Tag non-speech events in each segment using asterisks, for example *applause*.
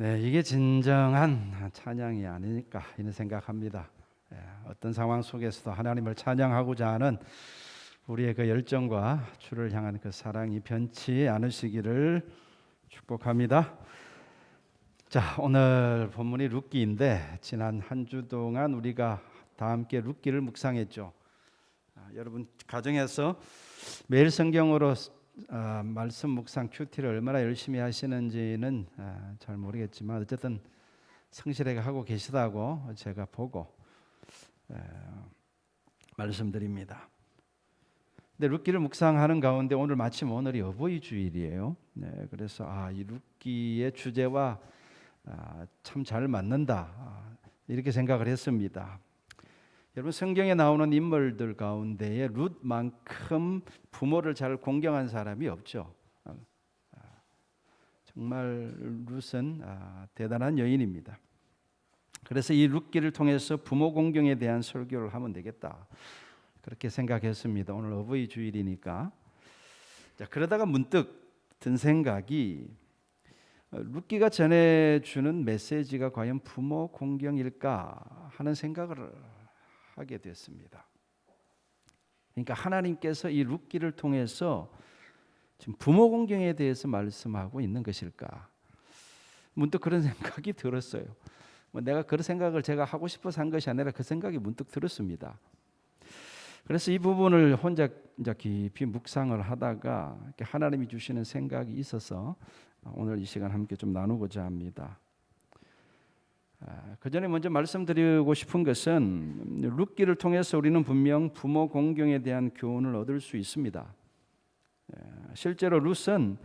네, 이게 진정한 찬양이 아닐까 이런 생각합니다. 예, 어떤 상황 속에서도 하나님을 찬양하고자 하는 우리의 그 열정과 주를 향한 그 사랑이 변치 않으시기를 축복합니다. 자, 오늘 본문이 룻기인데 지난 한 주 동안 우리가 다 함께 룻기를 묵상했죠. 아, 여러분 가정에서 매일 성경으로 아, 말씀 묵상 큐티를 얼마나 열심히 하시는지는 아, 잘 모르겠지만 어쨌든 성실하게 하고 계시다고 제가 보고 에, 말씀드립니다. 근데 룻기를 묵상하는 가운데 오늘 마침 오늘이 어버이 주일이에요. 네, 그래서 아, 이 룻기의 주제와 아, 참잘 맞는다 아, 이렇게 생각을 했습니다. 여러분 성경에 나오는 인물들 가운데에 룻만큼 부모를 잘 공경한 사람이 없죠. 아, 정말 룻은 아, 대단한 여인입니다. 그래서 이 룻기를 통해서 부모 공경에 대한 설교를 하면 되겠다. 그렇게 생각했습니다. 오늘 어버이 주일이니까. 자, 그러다가 문득 든 생각이 어, 룻기가 전해주는 메시지가 과연 부모 공경일까 하는 생각을 하게 됐습니다. 그러니까 하나님께서 이 룻기를 통해서 지금 부모 공경에 대해서 말씀하고 있는 것일까? 문득 그런 *laughs* 생각이 들었어요. 뭐 내가 그런 생각을 제가 하고 싶어서 한 것이 아니라 그 생각이 문득 들었습니다. 그래서 이 부분을 혼자 이제 깊이 묵상을 하다가 하나님이 주시는 생각이 있어서 오늘 이 시간 함께 좀 나누고자 합니다. 아, 그 전에 먼저 말씀드리고 싶은 것은 룻기를 통해서 우리는 분명 부모 공경에 대한 교훈을 얻을 수 있습니다. 예, 실제로 룻은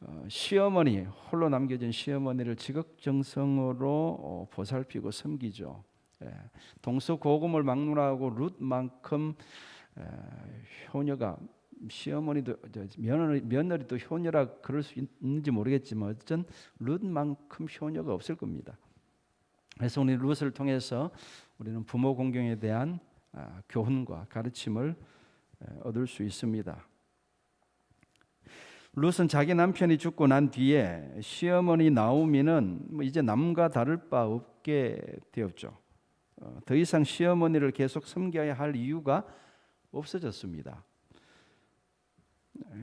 어, 시어머니 홀로 남겨진 시어머니를 지극정성으로 어, 보살피고 섬기죠. 예, 동서고금을 막론하고 룻만큼 효녀가 시어머니도 며느리 며느리도 효녀라 그럴 수 있는지 모르겠지만 어쨌든 룻만큼 효녀가 없을 겁니다. 그래서 우리 룻을 통해서 우리는 부모 공경에 대한 아, 교훈과 가르침을 얻을 수 있습니다. 룻은 자기 남편이 죽고 난 뒤에 시어머니 나오미는 뭐 이제 남과 다를 바 없게 되었죠. 어, 더 이상 시어머니를 계속 섬겨야 할 이유가 없어졌습니다.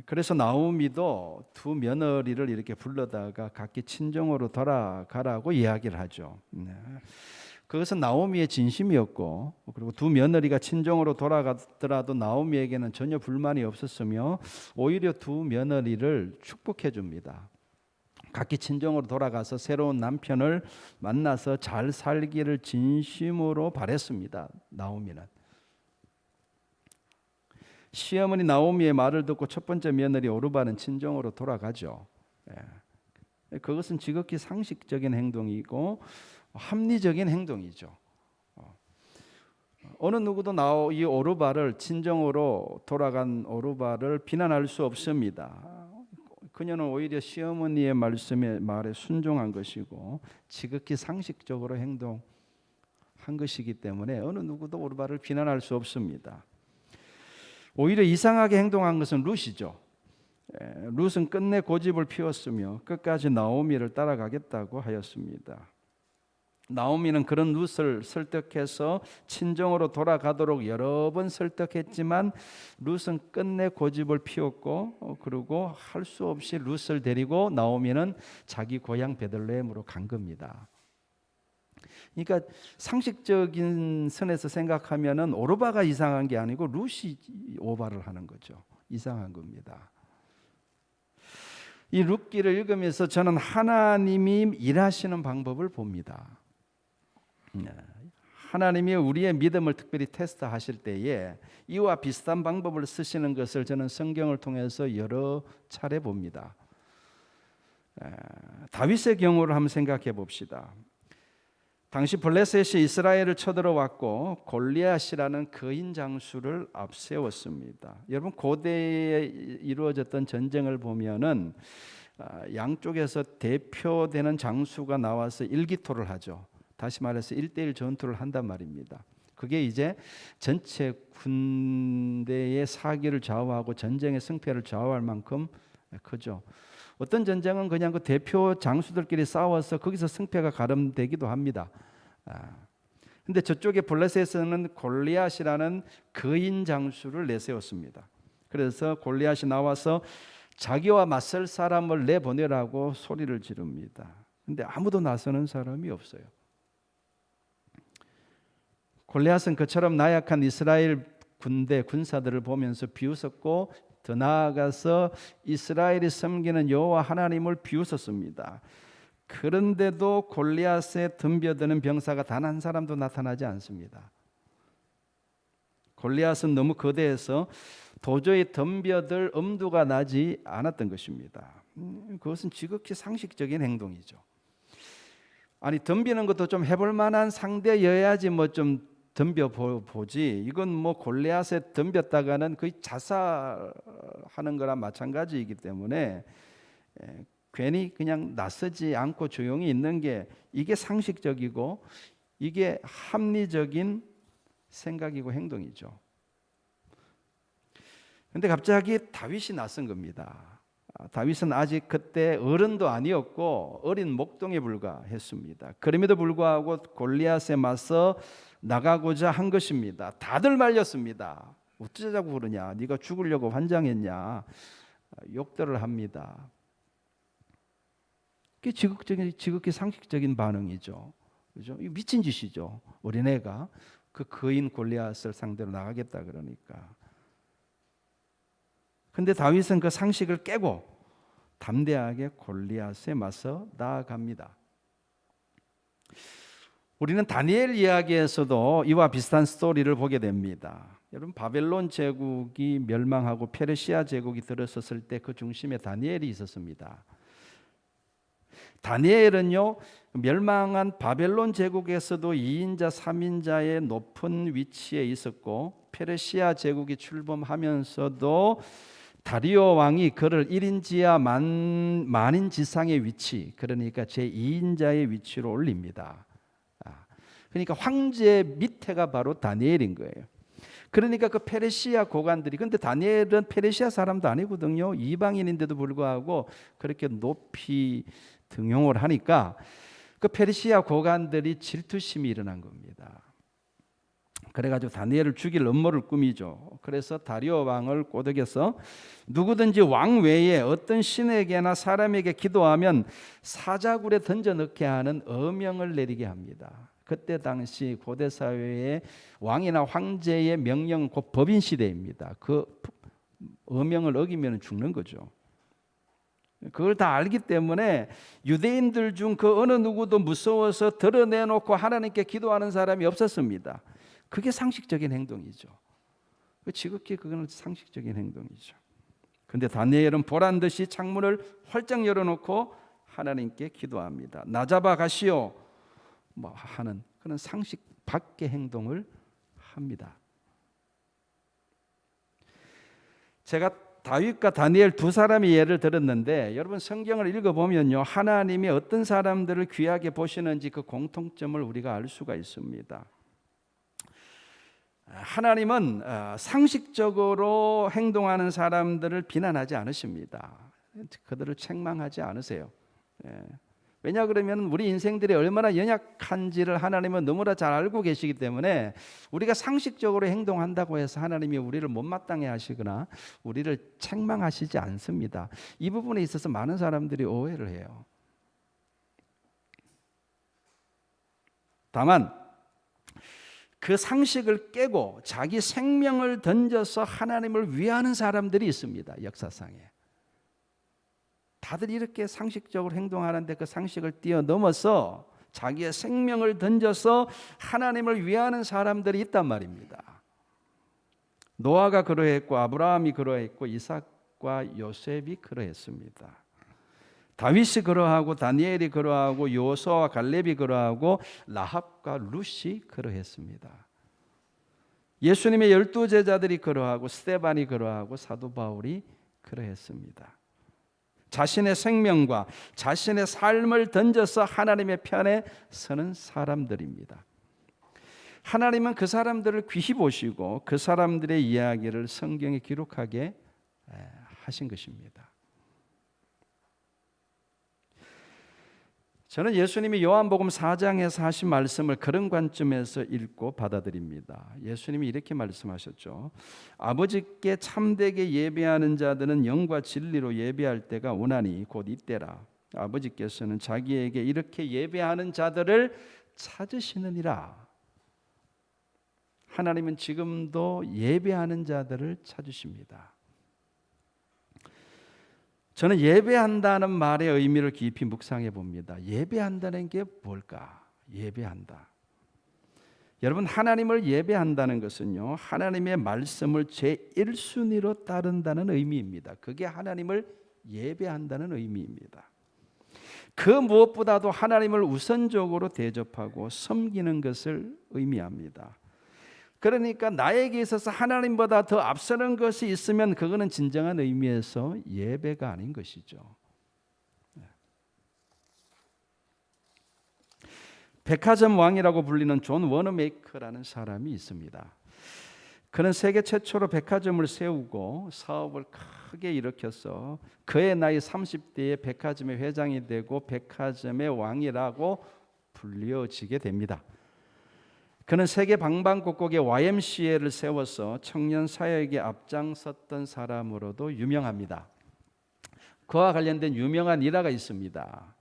그래서 나오미도 두 며느리를 이렇게 불러다가 각기 친정으로 돌아가라고 이야기를 하죠. 네. 그것은 나오미의 진심이었고 그리고 두 며느리가 친정으로 돌아가더라도 나오미에게는 전혀 불만이 없었으며 오히려 두 며느리를 축복해 줍니다. 각기 친정으로 돌아가서 새로운 남편을 만나서 잘 살기를 진심으로 바랬습니다. 나오미는 시어머니 나오미의 말을 듣고 첫 번째 며느리 오르바는 친정으로 돌아가죠. 예. 그것은 지극히 상식적인 행동이고 합리적인 행동이죠. 어. 어느 누구도 나오 이 오르바를 친정으로 돌아간 오르바를 비난할 수 없습니다. 그녀는 오히려 시어머니의 말씀에 말에 순종한 것이고 지극히 상식적으로 행동한 것이기 때문에 어느 누구도 오르바를 비난할 수 없습니다. 오히려 이상하게 행동한 것은 룻이죠. 룻은 끝내 고집을 피웠으며 끝까지 나오미를 따라가겠다고 하였습니다. 나오미는 그런 룻을 설득해서 친정으로 돌아가도록 여러 번 설득했지만 룻은 끝내 고집을 피웠고 어, 그리고 할 수 없이 룻을 데리고 나오미는 자기 고향 베들레헴으로 간 겁니다. 그러니까 상식적인 선에서 생각하면은 오르바가 이상한 게 아니고 루시 오바를 하는 거죠. 이상한 겁니다. 이 룻기를 읽으면서 저는 하나님이 일하시는 방법을 봅니다. 네. 하나님이 우리의 믿음을 특별히 테스트하실 때에 이와 비슷한 방법을 쓰시는 것을 저는 성경을 통해서 여러 차례 봅니다. 다윗의 경우를 한번 생각해 봅시다. 당시 블레셋이 이스라엘을 쳐들어왔고 골리앗이라는 거인 장수를 앞세웠습니다. 여러분 고대에 이루어졌던 전쟁을 보면은 아, 양쪽에서 대표되는 장수가 나와서 일기토를 하죠. 다시 말해서 일대일 전투를 한단 말입니다. 그게 이제 전체 군대의 사기를 좌우하고 전쟁의 승패를 좌우할 만큼 크죠. 어떤 전쟁은 그냥 그 대표 장수들끼리 싸워서 거기서 승패가 가름되기도 합니다. 아. 근데 저쪽에 블레셋에서는 골리앗이라는 거인 장수를 내세웠습니다. 그래서 골리앗이 나와서 자기와 맞설 사람을 내보내라고 소리를 지릅니다. 근데 아무도 나서는 사람이 없어요. 골리앗은 그처럼 나약한 이스라엘 군대 군사들을 보면서 비웃었고 더 나아가서 이스라엘이 섬기는 여호와 하나님을 비웃었습니다. 그런데도 골리앗에 덤벼드는 병사가 단 한 사람도 나타나지 않습니다. 골리앗은 너무 거대해서 도저히 덤벼들 엄두가 나지 않았던 것입니다. 음, 그것은 지극히 상식적인 행동이죠. 아니 덤비는 것도 좀 해볼 만한 상대여야지 뭐 좀 덤벼 보지. 이건 뭐 골리앗에 덤볐다가는 거의 자살하는 거랑 마찬가지이기 때문에 에, 괜히 그냥 나서지 않고 조용히 있는 게 이게 상식적이고 이게 합리적인 생각이고 행동이죠. 근데 갑자기 다윗이 나선 겁니다. 아, 다윗은 아직 그때 어른도 아니었고 어린 목동에 불과했습니다. 그럼에도 불구하고 골리앗에 맞서 나가고자 한 것입니다. 다들 말렸습니다. 어쩌자고 그러냐? 네가 죽으려고 환장했냐? 아, 욕들을 합니다. 그게 지극적인 지극히 상식적인 반응이죠. 그죠? 미친 짓이죠. 어린애가 그 거인 골리앗을 상대로 나가겠다 그러니까. 근데 다윗은 그 상식을 깨고 담대하게 골리앗에 맞서 나아갑니다. 우리는 다니엘 이야기에서도 이와 비슷한 스토리를 보게 됩니다. 여러분 바벨론 제국이 멸망하고 페르시아 제국이 들어섰을 때 그 중심에 다니엘이 있었습니다. 다니엘은요 멸망한 바벨론 제국에서도 2인자 3인자의 높은 위치에 있었고 페르시아 제국이 출범하면서도 다리오 왕이 그를 1인지하 만, 만인 지상의 위치 그러니까 제2인자의 위치로 올립니다. 아, 그러니까 황제 밑에가 바로 다니엘인 거예요. 그러니까 그 페르시아 고관들이 근데 다니엘은 페르시아 사람도 아니거든요. 이방인인데도 불구하고 그렇게 높이 등용을 하니까 그 페르시아 고관들이 질투심이 일어난 겁니다. 그래가지고 다니엘을 죽일 음모를 꾸미죠. 그래서 다리오 왕을 꼬드겨서 누구든지 왕 외에 어떤 신에게나 사람에게 기도하면 사자굴에 던져 넣게 하는 어명을 내리게 합니다. 그때 당시 고대 사회의 왕이나 황제의 명령 곧 법인 시대입니다. 그 어명을 어기면 죽는 거죠. 그걸 다 알기 때문에 유대인들 중 그 어느 누구도 무서워서 드러내놓고 하나님께 기도하는 사람이 없었습니다. 그게 상식적인 행동이죠. 그 지극히 그거는 상식적인 행동이죠. 근데 다니엘은 보란 듯이 창문을 활짝 열어놓고 하나님께 기도합니다. 나 잡아 가시오. 뭐 하는 그런 상식 밖의 행동을 합니다. 제가 다윗과 다니엘 두 사람의 예를 들었는데 여러분 성경을 읽어보면요 하나님이 어떤 사람들을 귀하게 보시는지 그 공통점을 우리가 알 수가 있습니다. 하나님은 어, 상식적으로 행동하는 사람들을 비난하지 않으십니다. 그들을 책망하지 않으세요. 예. 왜냐 그러면 우리 인생들이 얼마나 연약한지를 하나님은 너무나 잘 알고 계시기 때문에 우리가 상식적으로 행동한다고 해서 하나님이 우리를 못마땅해 하시거나 우리를 책망하시지 않습니다. 이 부분에 있어서 많은 사람들이 오해를 해요. 다만 그 상식을 깨고 자기 생명을 던져서 하나님을 위하는 사람들이 있습니다. 역사상에. 다들 이렇게 상식적으로 행동하는데 그 상식을 뛰어넘어서 자기의 생명을 던져서 하나님을 위하는 사람들이 있단 말입니다. 노아가 그러했고 아브라함이 그러했고 이삭과 요셉이 그러했습니다. 다윗이 그러하고 다니엘이 그러하고 요소와 갈렙이 그러하고 라합과 룻이 그러했습니다. 예수님의 열두 제자들이 그러하고 스테반이 그러하고 사도 바울이 그러했습니다. 자신의 생명과 자신의 삶을 던져서 하나님의 편에 서는 사람들입니다. 하나님은 그 사람들을 귀히 보시고 그 사람들의 이야기를 성경에 기록하게 하신 것입니다. 저는 예수님이 요한복음 4장에서 하신 말씀을 그런 관점에서 읽고 받아들입니다. 예수님이 이렇게 말씀하셨죠. 아버지께 참되게 예배하는 자들은 영과 진리로 예배할 때가 오나니 곧 이때라. 아버지께서는 자기에게 이렇게 예배하는 자들을 찾으시느니라. 하나님은 지금도 예배하는 자들을 찾으십니다. 저는 예배한다는 말의 의미를 깊이 묵상해 봅니다. 예배한다는 게 뭘까? 예배한다. 여러분 하나님을 예배한다는 것은요. 하나님의 말씀을 제 1순위로 따른다는 의미입니다. 그게 하나님을 예배한다는 의미입니다. 그 무엇보다도 하나님을 우선적으로 대접하고 섬기는 것을 의미합니다. 그러니까 나에게 있어서 하나님보다 더 앞서는 것이 있으면 그거는 진정한 의미에서 예배가 아닌 것이죠. 네. 백화점 왕이라고 불리는 존 워너메이커라는 사람이 있습니다. 그는 세계 최초로 백화점을 세우고 사업을 크게 일으켜서 그의 나이 30대에 백화점의 회장이 되고 백화점의 왕이라고 불려지게 됩니다. 그는 세계 방방곡곡에 YMCA를 세워서 청년 사역에 앞장섰던 사람으로도 유명합니다. 그와 관련된 유명한 일화가 있습니다.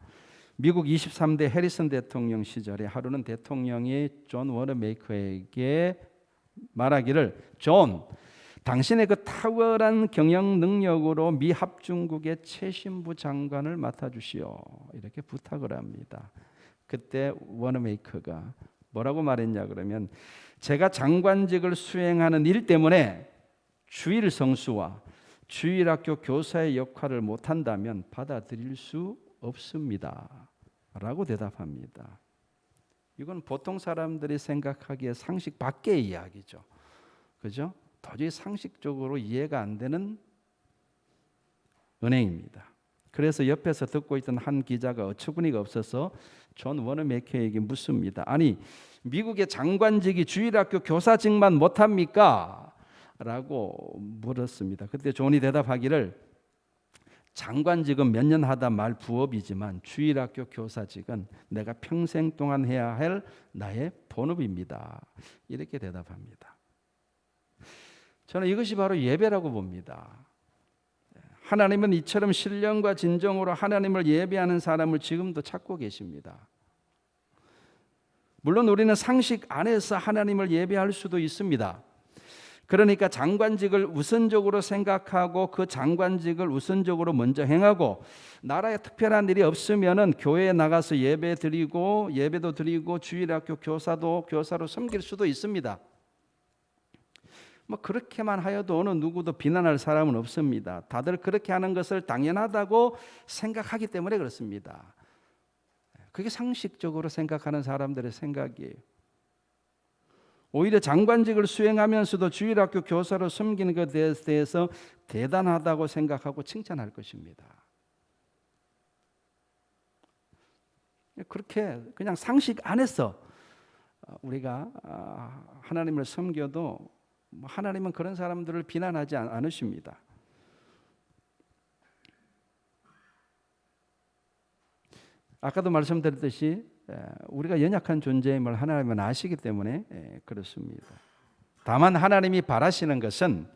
미국 23대 해리슨 대통령 시절에 하루는 대통령이 존 워너메이커에게 말하기를 존 당신의 그 탁월한 경영 능력으로 미 합중국의 최신부 장관을 맡아 주시오 이렇게 부탁을 합니다. 그때 워너메이커가 뭐라고 말했냐 그러면 제가 장관직을 수행하는 일 때문에 주일 성수와 주일 학교 교사의 역할을 못 한다면 받아들일 수 없습니다. 라고 대답합니다. 이건 보통 사람들이 생각하기에 상식 밖의 이야기죠. 그죠? 도저히 상식적으로 이해가 안 되는 은행입니다. 그래서 옆에서 듣고 있던 한 기자가 어처구니가 없어서 존 워너메이커에게 묻습니다. 아니 미국의 장관직이 주일학교 교사직만 못합니까? 라고 물었습니다. 그때 존이 대답하기를 장관직은 몇 년 하다 말 부업이지만 주일학교 교사직은 내가 평생 동안 해야 할 나의 본업입니다. 이렇게 대답합니다. 저는 이것이 바로 예배라고 봅니다. 하나님은 이처럼 신령과 진정으로 하나님을 예배하는 사람을 지금도 찾고 계십니다. 물론 우리는 상식 안에서 하나님을 예배할 수도 있습니다. 그러니까 장관직을 우선적으로 생각하고 그 장관직을 우선적으로 먼저 행하고 나라에 특별한 일이 없으면은 교회에 나가서 예배 드리고 예배도 드리고 주일학교 교사도 교사로 섬길 수도 있습니다. 뭐 그렇게만 하여도 어느 누구도 비난할 사람은 없습니다. 다들 그렇게 하는 것을 당연하다고 생각하기 때문에 그렇습니다. 그게 상식적으로 생각하는 사람들의 생각이에요. 오히려 장관직을 수행하면서도 주일학교 교사로 섬기는 것에 대해서 대단하다고 생각하고 칭찬할 것입니다. 그렇게 그냥 상식 안에서 우리가 하나님을 섬겨도 뭐 하나님은 그런 사람들을 비난하지 않으십니다. 아까도 말씀드렸듯이 우리가 연약한 존재임을 하나님은 아시기 때문에 그렇습니다. 다만 하나님이 바라시는 것은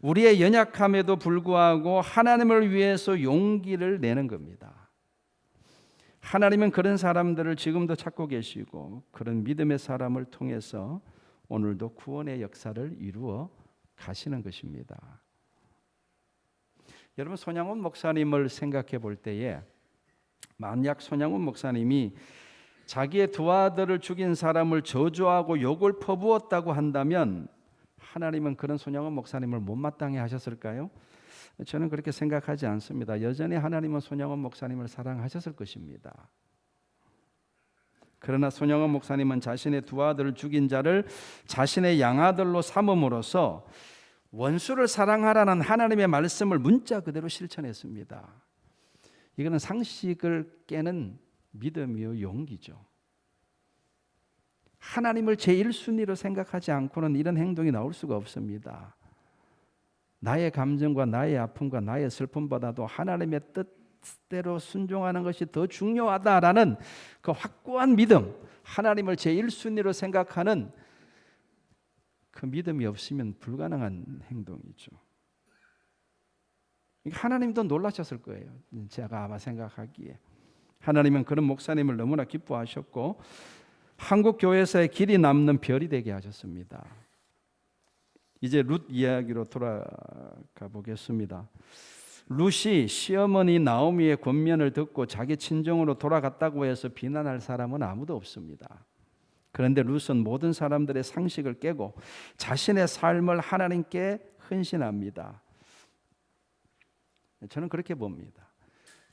우리의 연약함에도 불구하고 하나님을 위해서 용기를 내는 겁니다. 하나님은 그런 사람들을 지금도 찾고 계시고 그런 믿음의 사람을 통해서 오늘도 구원의 역사를 이루어 가시는 것입니다. 여러분 손양원 목사님을 생각해 볼 때에 만약 손양원 목사님이 자기의 두 아들을 죽인 사람을 저주하고 욕을 퍼부었다고 한다면 하나님은 그런 손양원 목사님을 못마땅해 하셨을까요? 저는 그렇게 생각하지 않습니다. 여전히 하나님은 손양원 목사님을 사랑하셨을 것입니다. 그러나 손영원 목사님은 자신의 두 아들을 죽인 자를 자신의 양아들로 삼음으로써 원수를 사랑하라는 하나님의 말씀을 문자 그대로 실천했습니다. 이거는 상식을 깨는 믿음이요 용기죠. 하나님을 제1순위로 생각하지 않고는 이런 행동이 나올 수가 없습니다. 나의 감정과 나의 아픔과 나의 슬픔보다도 하나님의 뜻 뜻대로 순종하는 것이 더 중요하다라는 그 확고한 믿음, 하나님을 제 1순위로 생각하는 그 믿음이 없으면 불가능한 행동이죠. 하나님도 놀라셨을 거예요. 제가 아마 생각하기에. 하나님은 그런 목사님을 너무나 기뻐하셨고 한국 교회에서의 길이 남는 별이 되게 하셨습니다. 이제 룻 이야기로 돌아가 보겠습니다. 룻이 시어머니 나오미의 권면을 듣고 자기 친정으로 돌아갔다고 해서 비난할 사람은 아무도 없습니다. 그런데 룻은 모든 사람들의 상식을 깨고 자신의 삶을 하나님께 헌신합니다. 저는 그렇게 봅니다.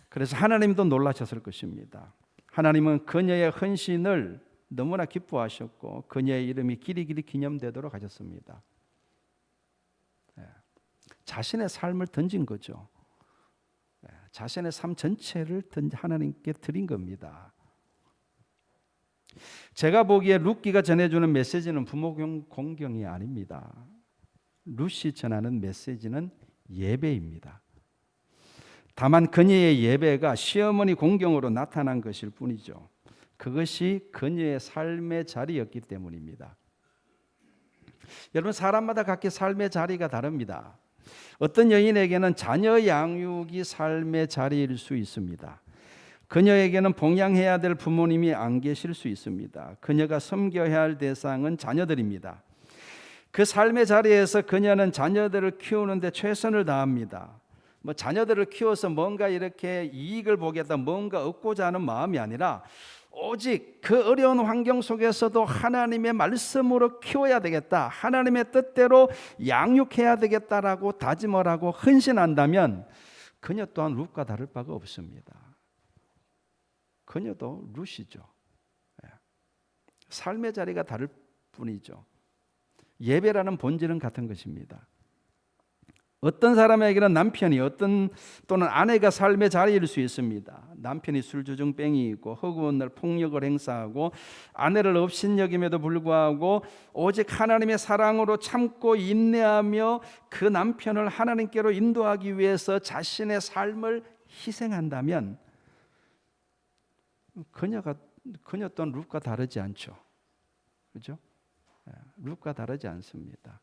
그래서 하나님도 놀라셨을 것입니다. 하나님은 그녀의 헌신을 너무나 기뻐하셨고 그녀의 이름이 길이길이 기념되도록 하셨습니다. 예. 자신의 삶을 던진 거죠. 예. 자신의 삶 전체를 하나님께 드린 겁니다. 제가 보기에 룻기가 전해주는 메시지는 부모 공경이 아닙니다. 룻이 전하는 메시지는 예배입니다. 다만 그녀의 예배가 시어머니 공경으로 나타난 것일 뿐이죠. 그것이 그녀의 삶의 자리였기 때문입니다. 여러분 사람마다 각기 삶의 자리가 다릅니다. 어떤 여인에게는 자녀 양육이 삶의 자리일 수 있습니다. 그녀에게는 봉양해야 될 부모님이 안 계실 수 있습니다. 그녀가 섬겨야 할 대상은 자녀들입니다. 그 삶의 자리에서 그녀는 자녀들을 키우는데 최선을 다합니다. 뭐 자녀들을 키워서 뭔가 이렇게 이익을 보겠다, 뭔가 얻고자 하는 마음이 아니라 오직 그 어려운 환경 속에서도 하나님의 말씀으로 키워야 되겠다. 하나님의 뜻대로 양육해야 되겠다라고 다짐을 하고 헌신한다면 그녀 또한 룻과 다를 바가 없습니다. 그녀도 룻이죠. 예. 삶의 자리가 다를 뿐이죠. 예배라는 본질은 같은 것입니다. 어떤 사람에게는 남편이 어떤 또는 아내가 삶의 자리일 수 있습니다. 남편이 술주정뱅이이고 허구한 날 폭력을 행사하고 아내를 업신여김에도 불구하고 오직 하나님의 사랑으로 참고 인내하며 그 남편을 하나님께로 인도하기 위해서 자신의 삶을 희생한다면 그녀가 그녀 또한 룻과 다르지 않죠. 그죠? 예, 룻과 다르지 않습니다.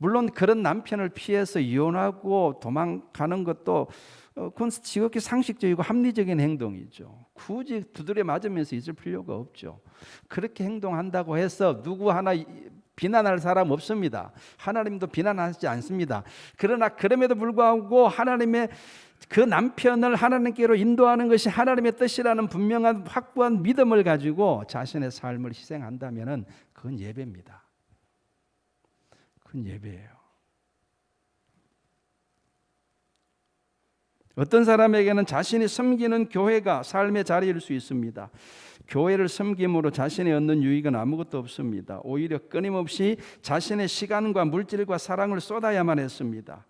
물론 그런 남편을 피해서 이혼하고 도망가는 것도 어, 그건 지극히 상식적이고 합리적인 행동이죠. 굳이 두드려 맞으면서 있을 필요가 없죠. 그렇게 행동한다고 해서 누구 하나 비난할 사람 없습니다. 하나님도 비난하지 않습니다. 그러나 그럼에도 불구하고 하나님의 그 남편을 하나님께로 인도하는 것이 하나님의 뜻이라는 분명한 확고한 믿음을 가지고 자신의 삶을 희생한다면 그건 예배입니다. 큰 예배예요. 어떤 사람에게는 자신이 섬기는 교회가 삶의 자리일 수 있습니다. 교회를 섬김으로 자신이 얻는 유익은 아무것도 없습니다. 오히려 끊임없이 자신의 시간과 물질과 사랑을 쏟아야만 했습니다.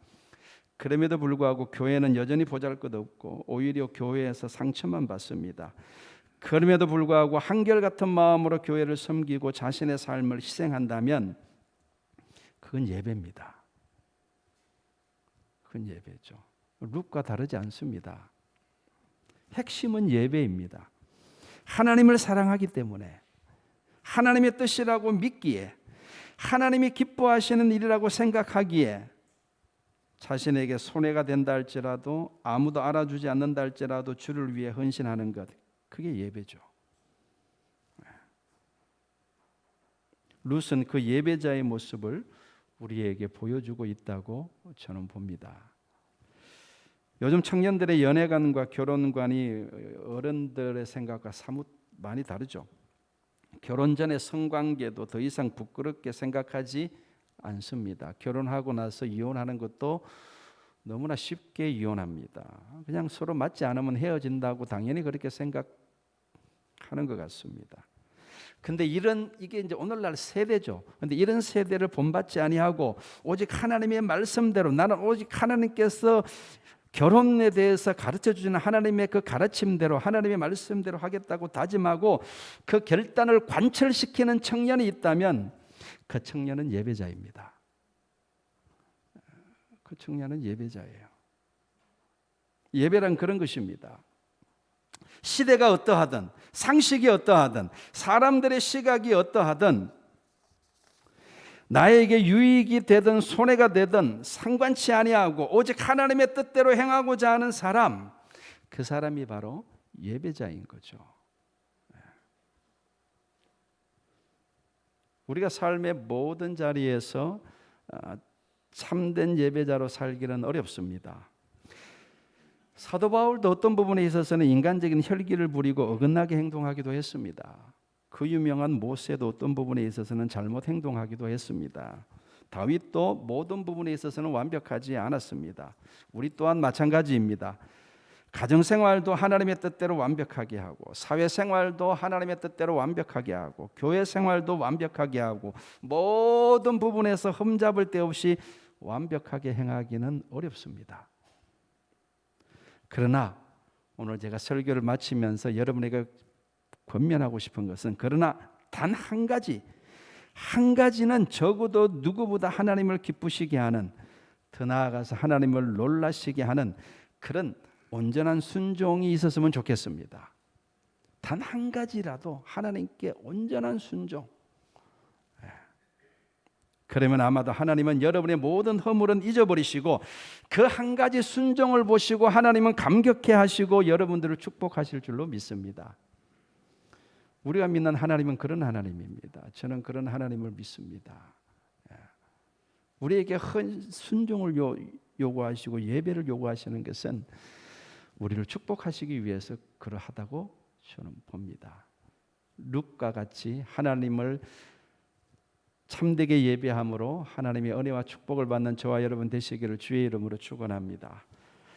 그럼에도 불구하고 교회는 여전히 보잘것없고 오히려 교회에서 상처만 받습니다. 그럼에도 불구하고 한결같은 마음으로 교회를 섬기고 자신의 삶을 희생한다면 그건 예배입니다. 그건 예배죠. 룩과 다르지 않습니다. 핵심은 예배입니다. 하나님을 사랑하기 때문에 하나님의 뜻이라고 믿기에 하나님이 기뻐하시는 일이라고 생각하기에 자신에게 손해가 된다 할지라도 아무도 알아주지 않는다 할지라도 주를 위해 헌신하는 것 그게 예배죠. 룻은 그 예배자의 모습을 우리에게 보여주고 있다고 저는 봅니다. 요즘 청년들의 연애관과 결혼관이 어른들의 생각과 사뭇 많이 다르죠. 결혼 전에 성관계도 더 이상 부끄럽게 생각하지 않습니다. 결혼하고 나서 이혼하는 것도 너무나 쉽게 이혼합니다. 그냥 서로 맞지 않으면 헤어진다고 당연히 그렇게 생각하는 것 같습니다. 근데 이런 이게 이제 오늘날 세대죠. 근데 이런 세대를 본받지 아니하고 오직 하나님의 말씀대로 나는 오직 하나님께서 결혼에 대해서 가르쳐 주시는 하나님의 그 가르침대로 하나님의 말씀대로 하겠다고 다짐하고 그 결단을 관철시키는 청년이 있다면 그 청년은 예배자입니다. 그 청년은 예배자예요. 예배란 그런 것입니다. 시대가 어떠하든 상식이 어떠하든 사람들의 시각이 어떠하든 나에게 유익이 되든 손해가 되든 상관치 아니하고 오직 하나님의 뜻대로 행하고자 하는 사람 그 사람이 바로 예배자인 거죠. 우리가 삶의 모든 자리에서 아, 참된 예배자로 살기는 어렵습니다. 사도 바울도 어떤 부분에 있어서는 인간적인 혈기를 부리고 어긋나게 행동하기도 했습니다. 그 유명한 모세도 어떤 부분에 있어서는 잘못 행동하기도 했습니다. 다윗도 모든 부분에 있어서는 완벽하지 않았습니다. 우리 또한 마찬가지입니다. 가정 생활도 하나님의 뜻대로 완벽하게 하고 사회 생활도 하나님의 뜻대로 완벽하게 하고 교회 생활도 완벽하게 하고 모든 부분에서 흠잡을 데 없이 완벽하게 행하기는 어렵습니다. 그러나 오늘 제가 설교를 마치면서 여러분에게 권면하고 싶은 것은 그러나 단 한 가지 한 가지는 적어도 누구보다 하나님을 기쁘시게 하는 더 나아가서 하나님을 놀라시게 하는 그런 온전한 순종이 있었으면 좋겠습니다. 단 한 가지라도 하나님께 온전한 순종. 예. 그러면 아마도 하나님은 여러분의 모든 허물은 잊어버리시고 그 한 가지 순종을 보시고 하나님은 감격해 하시고 여러분들을 축복하실 줄로 믿습니다. 우리가 믿는 하나님은 그런 하나님입니다. 저는 그런 하나님을 믿습니다. 예. 우리에게 헌 순종을 요, 요구하시고 예배를 요구하시는 것은 우리를 축복하시기 위해서 그러하다고 저는 봅니다. 룩과 같이 하나님을 참되게 예배함으로 하나님의 은혜와 축복을 받는 저와 여러분 되시기를 주의 이름으로 축원합니다.